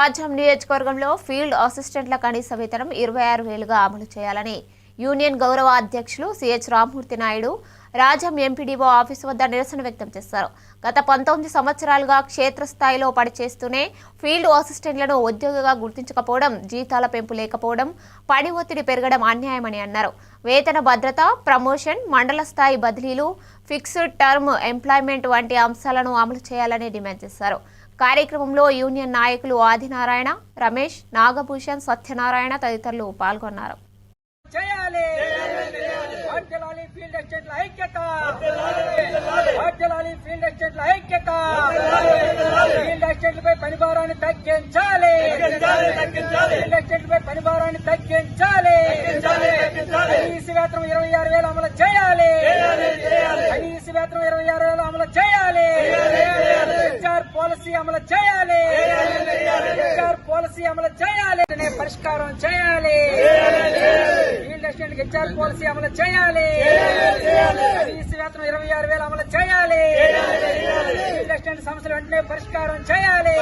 రాజ్యం నియోజకవర్గంలో ఫీల్డ్ అసిస్టెంట్ల కనీస వేతనం ఇరవై ఆరు వేలుగా అమలు చేయాలని యూనియన్ గౌరవ అధ్యక్షులు సిహెచ్ రామ్మూర్తి నాయుడు రాజ్యం ఎంపీడీఓ ఆఫీసు వద్ద నిరసన వ్యక్తం చేశారు. గత పంతొమ్మిది సంవత్సరాలుగా క్షేత్రస్థాయిలో పనిచేస్తూనే ఫీల్డ్ అసిస్టెంట్లను ఉద్యోగిగా గుర్తించకపోవడం జీతాల పెంపు లేకపోవడం పని ఒత్తిడి పెరగడం అన్యాయమని అన్నారు. వేతన భద్రత ప్రమోషన్ మండల స్థాయి బదిలీలు ఫిక్స్డ్ టర్మ్ ఎంప్లాయ్మెంట్ వంటి అంశాలను అమలు చేయాలని డిమాండ్ చేశారు. కార్యక్రమంలో యూనియన్ నాయకులు ఆదినారాయణ రమేష్ నాగభూషణ్ సత్యనారాయణ తదితరులు పాల్గొన్నారు. ఫీల్డ్ ఫీల్డ్ పనిభారాన్ని తగ్గించాలి! పనిభారాన్ని తగ్గించాలి! కనీస వేతనం ఇరవై ఆరు వేలు అమలు చేయాలి! కనీస వేతనం ఇరవై ఆరు వేలు అమలు చేయాలి హెచ్ఆర్ పాలసీ అమలు చేయాలి. పాలసీ అమలు చేయాలి. పరిష్కారం చేయాలి. ఫీల్డ్ అసిస్టెంట్ హెచ్ఆర్ పాలసీ అమలు చేయాలి. కనీస వేతనం ఇరవై ఆరు వేలు అమలు చేయాలి. ఫీల్డ్ అసిస్టెంట్ సమస్యలు వెంటనే పరిష్కారం చేయాలి.